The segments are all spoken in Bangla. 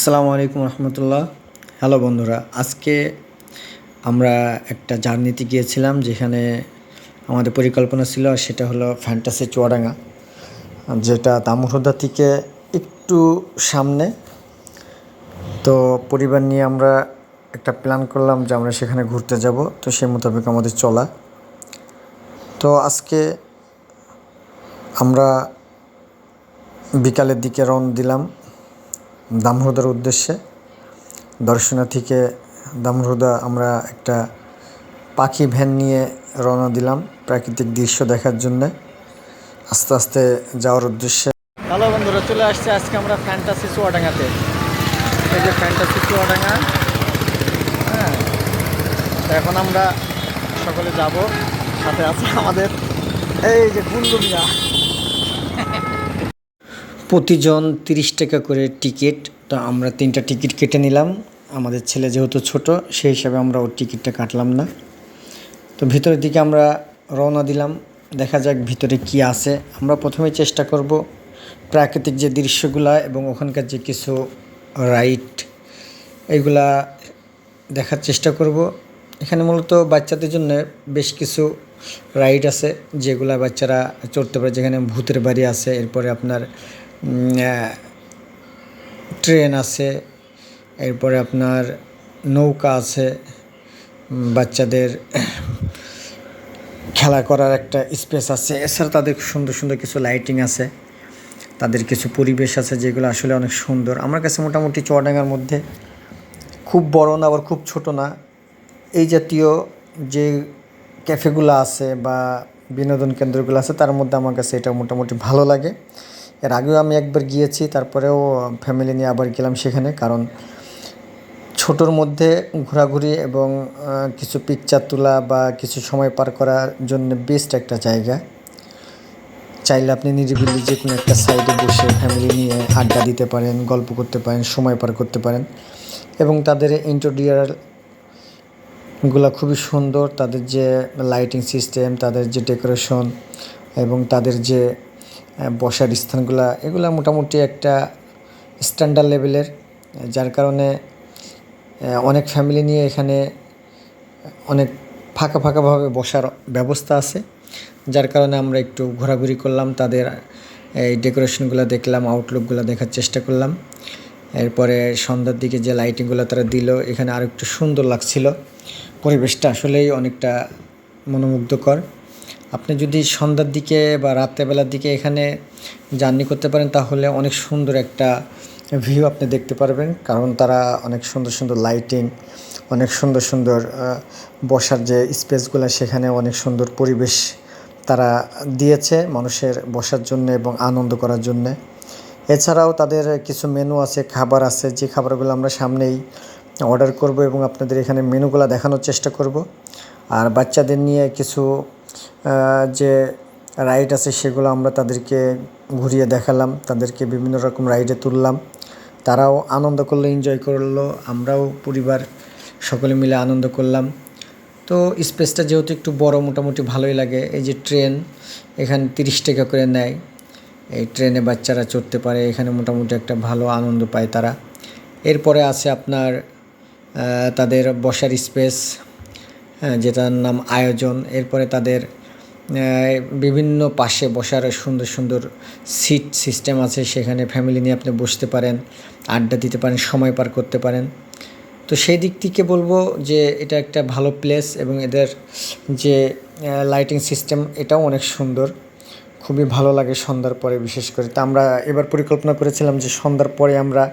আসসালামু আলাইকুম রহমতুল্লাহ। হ্যালো বন্ধুরা, আজকে আমরা একটা জার্নিতে গিয়েছিলাম যেখানে আমাদের পরিকল্পনা ছিল, সেটা হলো ফ্যান্টাসি চুয়াডাঙ্গা, যেটা দামোহদা থেকে একটু সামনে। তো পরিবার নিয়ে আমরা একটা প্ল্যান করলাম যে আমরা সেখানে ঘুরতে যাব, তো সেই মোতাবেক আমাদের চলা। তো আজকে আমরা বিকালের দিকে রওনা দিলাম। দামহ্রদার উদ্দেশ্যে। দর্শনার্থীকে দামহ্রদা আমরা একটা পাখি ভ্যান নিয়ে রওনা দিলাম প্রাকৃতিক দৃশ্য দেখার জন্যে। আস্তে আস্তে যাওয়ার উদ্দেশ্যে। হ্যালো বন্ধুরা, চলে আসছে আজকে আমরা ফ্যান্টাসি চুয়াডাঙ্গাতে। এই যে ফ্যান্টাসি চুয়াডাঙ্গা হ্যাঁ এখন আমরা সকলে যাব, সাথে আছে আমাদের, এই যে গুন্ডুমিয়া প্রতিজন তিরিশ টাকা করে টিকিট তো আমরা তিনটা টিকিট কেটে নিলাম। আমাদের ছেলে যেহেতু ছোট সেই হিসাবে আমরা ওর টিকিটটা কাটলাম না। তো ভিতরের দিকে আমরা রওনা দিলাম। দেখা যাক ভিতরে কি আছে। আমরা প্রথমে চেষ্টা করব প্রাকৃতিক যে দৃশ্যগুলা এবং ওখানকার যে কিছু রাইড এগুলা দেখার চেষ্টা করব। এখানে মূলত বাচ্চাদের জন্য বেশ কিছু রাইড আছে, যেগুলা বাচ্চারা চড়তে পারে। যেখানে ভূতের বাড়ি আছে, এরপরে আপনার ট্রেন আছে, এরপরে আপনার নৌকা আছে বাচ্চাদের খেলা করার একটা স্পেস আছে। এছাড়া তাদের সুন্দর সুন্দর কিছু লাইটিং আছে, তাদের কিছু পরিবেশ আছে যেগুলো আসলে অনেক সুন্দর। আমার কাছে মোটামুটি চুয়াডাঙ্গার মধ্যে খুব বড় না, আবার খুব ছোট না। এই জাতীয় যে ক্যাফেগুলো আছে বা বিনোদন কেন্দ্রগুলো আছে, তার মধ্যে আমার কাছে এটা মোটামুটি ভালো লাগে। এর আগেও আমি একবার গিয়েছি, তারপরেও ফ্যামিলি নিয়ে আবার গেলাম সেখানে, কারণ ছোটোর মধ্যে ঘোরাঘুরি এবং কিছু পিকচার তোলা বা কিছু সময় পার করার জন্য বেস্ট একটা জায়গা। চাইলে আপনি নিরিবিলি যে কোনো একটা সাইডে বসে ফ্যামিলি নিয়ে আড্ডা দিতে পারেন, গল্প করতে পারেন, সময় পার করতে পারেন এবং তাদের ইন্টোরিয়ারগুলা খুবই সুন্দর, তাদের যে লাইটিং সিস্টেম তাদের যে ডেকোরেশন এবং তাদের যে বসার স্থানগুলা, এগুলা মোটামুটি একটা স্ট্যান্ডার্ড লেভেলের যার কারণে অনেক ফ্যামিলি নিয়ে এখানে অনেক ফাঁকা ফাঁকাভাবে বসার ব্যবস্থা আছে, যার কারণে আমরা একটু ঘোরাঘুরি করলাম, তাদের এই ডেকোরেশনগুলো দেখলাম আউটলুকগুলো দেখার চেষ্টা করলাম। এরপরে সন্ধ্যার দিকে যে লাইটিংগুলো তারা দিল, এখানে আরও একটু সুন্দর লাগছিল। পরিবেশটা আসলেই অনেকটা মনোমুগ্ধকর। আপনি যদি সন্ধ্যার দিকে বা রাত্রেবেলার দিকে এখানে জার্নি করতে পারেন, তাহলে অনেক সুন্দর একটা ভিউ আপনি দেখতে পারবেন। কারণ তারা অনেক সুন্দর সুন্দর লাইটিং অনেক সুন্দর সুন্দর বসার যে স্পেসগুলো সেখানে অনেক সুন্দর পরিবেশ তারা দিয়েছে মানুষের বসার জন্য এবং আনন্দ করার জন্যে। এছাড়াও তাদের কিছু মেনু আছে, খাবার আছে। যে খাবারগুলো আমরা সামনেই অর্ডার করব এবং আপনাদের এখানে মেনুগুলো দেখানোর চেষ্টা করব। আর বাচ্চাদের নিয়ে কিছু যে রাইড আছে সেগুলো আমরা তাদেরকে ঘুরিয়ে দেখালাম, তাদেরকে বিভিন্ন রকম রাইডে তুললাম। তারাও আনন্দ করল এনজয় করল, আমরাও পরিবার সকলে মিলে আনন্দ করলাম। তো স্পেসটা যেহেতু একটু বড়, মোটামুটি ভালোই লাগে, এই যে ট্রেন এখানে তিরিশ টাকা করে নেয়। এই ট্রেনে বাচ্চারা চড়তে পারে, এখানে মোটামুটি একটা ভালো আনন্দ পায় তারা। এরপরে আছে আপনার তাদের বসার স্পেস যেটার নাম আয়োজন। এরপরে তাদের বিভিন্ন পাশে বসার সুন্দর সুন্দর সিট সিস্টেম আছে। সেখানে ফ্যামিলি নিয়ে আপনি বসতে পারেন, আড্ডা দিতে পারেন, সময় পার করতে পারেন। তো সেই দিক থেকে বলব যে এটা একটা ভালো প্লেস এবং এদের যে লাইটিং সিস্টেম এটাও অনেক সুন্দর। খুবই ভালো লাগে সন্ধ্যার পরে বিশেষ করে। তা আমরা এবার পরিকল্পনা করেছিলাম যে সন্ধ্যার পরে আমরা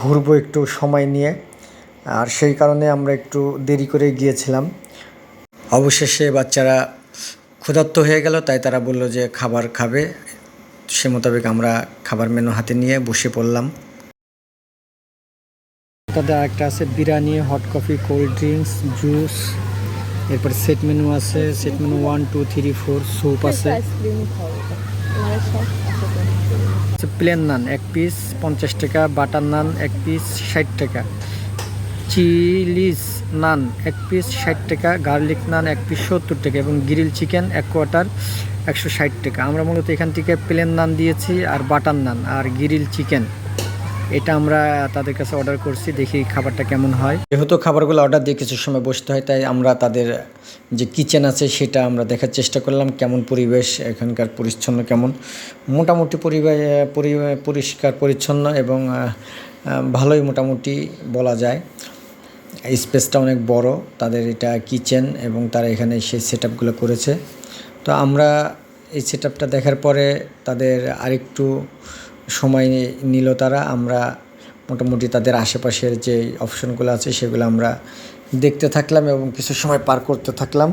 ঘুরবো একটু সময় নিয়ে। আর সেই কারণে আমরা একটু দেরি করে গিয়েছিলাম। অবশেষে বাচ্চারা ক্ষুধার্ত হয়ে গেল, তাই তারা বলল যে খাবার খাবে। সে মোতাবেক আমরা খাবার মেনু হাতে নিয়ে বসে পড়লাম। তাদের আরেকটা আছে, biryani hot coffee cold drinks juice এরপর সেট মেনু আছে set menu one two three four soup আছে। প্লেন নান এক পিস পঞ্চাশ টাকা বাটার নান এক পিস ষাট টাকা। চিলিস নান, এক পিস ষাট টাকা, গার্লিক নান এক পিস সত্তর টাকা এবং গ্রিল চিকেন এক কোয়াটার একশো ষাট টাকা। আমরা মূলত এখান থেকে প্লেন নান দিয়েছি আর বাটার নান আর গ্রিল চিকেন। এটা আমরা তাদের কাছে অর্ডার করছি, দেখি খাবারটা কেমন হয়। যেহেতু খাবারগুলো অর্ডার দিয়ে কিছু সময় বসতে হয়, তাই আমরা তাদের যে কিচেন আছে সেটা আমরা দেখার চেষ্টা করলাম, কেমন পরিবেশ, এখানকার পরিচ্ছন্ন কেমন। মোটামুটি পরিবেশ পরিষ্কার, পরিচ্ছন্ন এবং ভালোই মোটামুটি বলা যায়। স্পেসটা অনেক বড়, তাদের এটা কিচেন এবং তারা এখানে সেই সেট আপগুলো করেছে। তো আমরা এই সেট আপটা দেখার পরে তাদের আরেকটু সময় নিল তারা, আমরা মোটামুটি তাদের আশেপাশের যে অপশনগুলো আছে সেগুলো আমরা দেখতে থাকলাম এবং কিছু সময় পার করতে থাকলাম।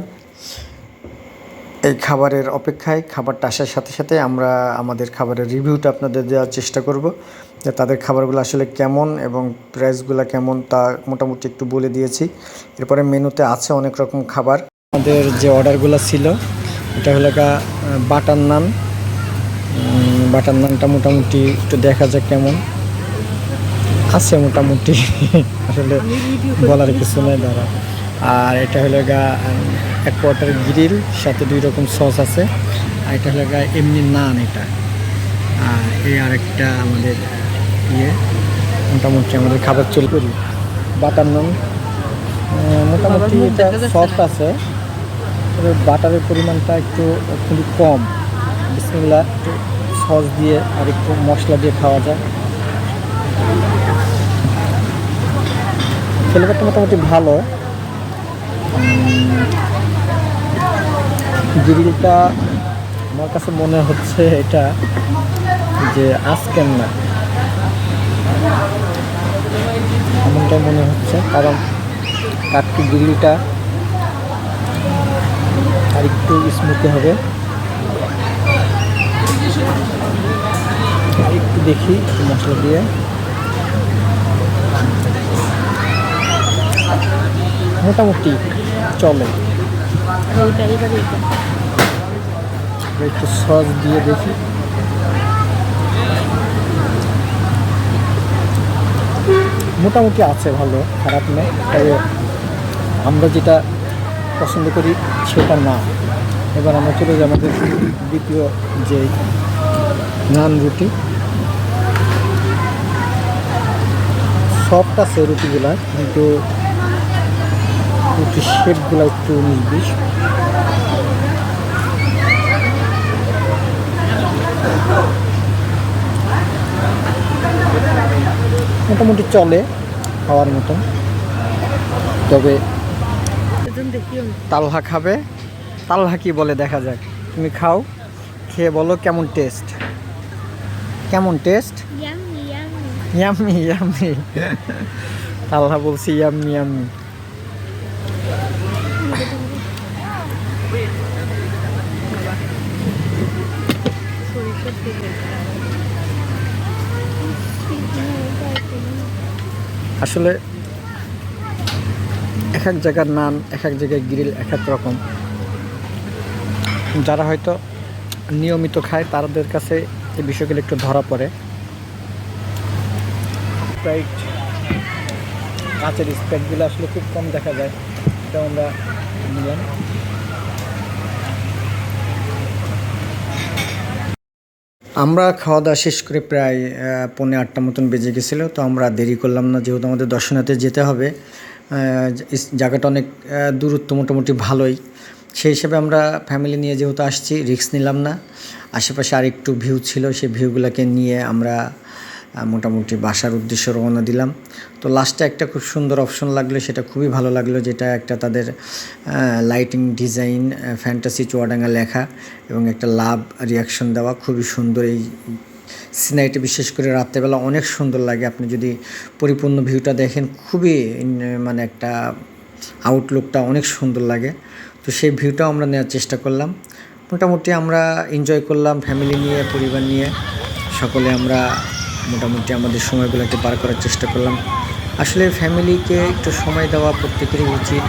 এই খাবারের অপেক্ষায়, খাবারটা আসার সাথে সাথে আমরা আমাদের খাবারের রিভিউটা আপনাদের দেওয়ার চেষ্টা করব, যে তাদের খাবারগুলো আসলে কেমন এবং প্রাইসগুলো কেমন তা মোটামুটি একটু বলে দিয়েছি। এরপরে মেনুতে আছে অনেক রকম খাবার। আমাদের যে অর্ডারগুলো ছিল, এটা হলো বাটার নান। বাটার নানটা মোটামুটি একটু দেখা যাক কেমন। আছে মোটামুটি। আসলে বলার কিছু নেই দাঁড়া আর এটা হলো গা এক কোয়ার্টার গ্রিল সাথে দুই রকম সস আছে। আর এটা হলো গা এমনি নান এটা। আর এই আরেকটা আমাদের ইয়ে মোটামুটি আমাদের খাবার চল করি বাটার নান। মোটামুটি এটা সফট আছে তবে বাটারের পরিমাণটা একটু খুবই কম। বিসমিল্লা একটু সস দিয়ে আর একটু মশলা দিয়ে খাওয়া যায়। ফ্লেভারটা মোটামুটি ভালো। গ্রিলটা আমার কাছে মনে হচ্ছে এটা যে আজকের না। এমনটাই মনে হচ্ছে, কারণ কাঠকি গ্রিলটা আর একটু স্মুথি হবে। একটু দেখি মশলা দিয়ে। মোটামুটি চলে। একটু সস দিয়ে দেখি। মোটামুটি আছে ভালো, খারাপ নয় তবে আমরা যেটা পছন্দ করি সেটা না। এবার আমরা চলে যাই আমাদের দ্বিতীয় যে নান রুটি। সফট আছে রুটিগুলা, কিন্তু রুটির শেপগুলো একটু উনিশ বিশ মোটামুটি চলে খাওয়ার মতন। তবে তালহা খাবে। তালহা কি বলে দেখা যাক। তুমি খাও খেয়ে বলো কেমন টেস্ট। কেমন taste? Yummy, yummy. Yummy yummy Talha বলছি ইয়াম্মি ইয়াম্মি। আসলে এক এক জায়গার নান এক এক জায়গায় গ্রিল এক এক রকম। যারা হয়তো নিয়মিত খায়, তাদের কাছে এই বিষয়গুলো একটু ধরা পড়ে। স্প্রাইট কাঁচের স্প্রাইটগুলো আসলে খুব কম দেখা যায়। এটা আমরা নিলাম আমরা খাওয়া দাওয়া শেষ করে প্রায় পৌনে আটটা মতন বেজে গেছিল, তো আমরা দেরি করলাম না, যেহেতু আমাদের দর্শনাতে যেতে হবে জায়গাটা অনেক দূরত্ব মোটামুটি ভালোই। সেই হিসেবে আমরা ফ্যামিলি নিয়ে যেহেতু আসছি রিস্ক নিলাম না। আশেপাশে আরেকটু ভিউ ছিল, সেই ভিউগুলোকে নিয়ে আমরা মোটামুটি বাসার উদ্দেশ্যে রওনা দিলাম। তো লাস্টে একটা খুব সুন্দর অপশন লাগল, সেটা খুবই ভালো লাগল, যেটা একটা তাদের লাইটিং ডিজাইন ফ্যান্টাসি চুয়াডাঙ্গা লেখা এবং একটা লাভ রিয়াকশন দেওয়া খুবই সুন্দর। এই সিনারিটি বিশেষ করে রাত্রেবেলা অনেক সুন্দর লাগে। আপনি যদি পরিপূর্ণ ভিউটা দেখেন, খুবই মানে একটা আউটলুকটা অনেক সুন্দর লাগে। তো সেই ভিউটাও আমরা নেওয়ার চেষ্টা করলাম। মোটামুটি আমরা এনজয় করলাম ফ্যামিলি নিয়ে, পরিবার নিয়ে। সকলে আমরা মোটামুটি আমাদের সময়গুলো একটু পার করার চেষ্টা করলাম। আসলে ফ্যামিলিকে একটু সময় দেওয়া প্রত্যেকেরই উচিত।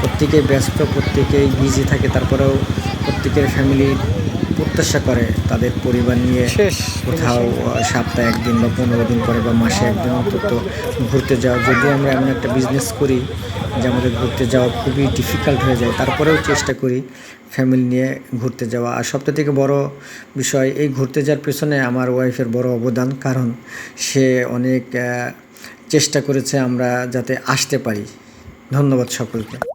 প্রত্যেকে ব্যস্ত প্রত্যেকেই বিজি থাকে তারপরেও প্রত্যেকের ফ্যামিলি প্রত্যাশা করে তাদের পরিবার নিয়ে কোথাও সপ্তাহে একদিন বা পনেরো দিন পরে বা মাসে একদিন অন্তত ঘুরতে যাওয়া। যদি আমরা এমন একটা বিজনেস করি যে আমাদের ঘুরতে যাওয়া খুবই ডিফিকাল্ট হয়ে যায়। তারপরেও চেষ্টা করি ফ্যামিলি নিয়ে ঘুরতে যাওয়া। আর সবথেকে থেকে বড় বিষয়, এই ঘুরতে যাওয়ার পেছনে আমার ওয়াইফের বড় অবদান। কারণ সে অনেক চেষ্টা করেছে আমরা যাতে আসতে পারি। ধন্যবাদ সকলকে।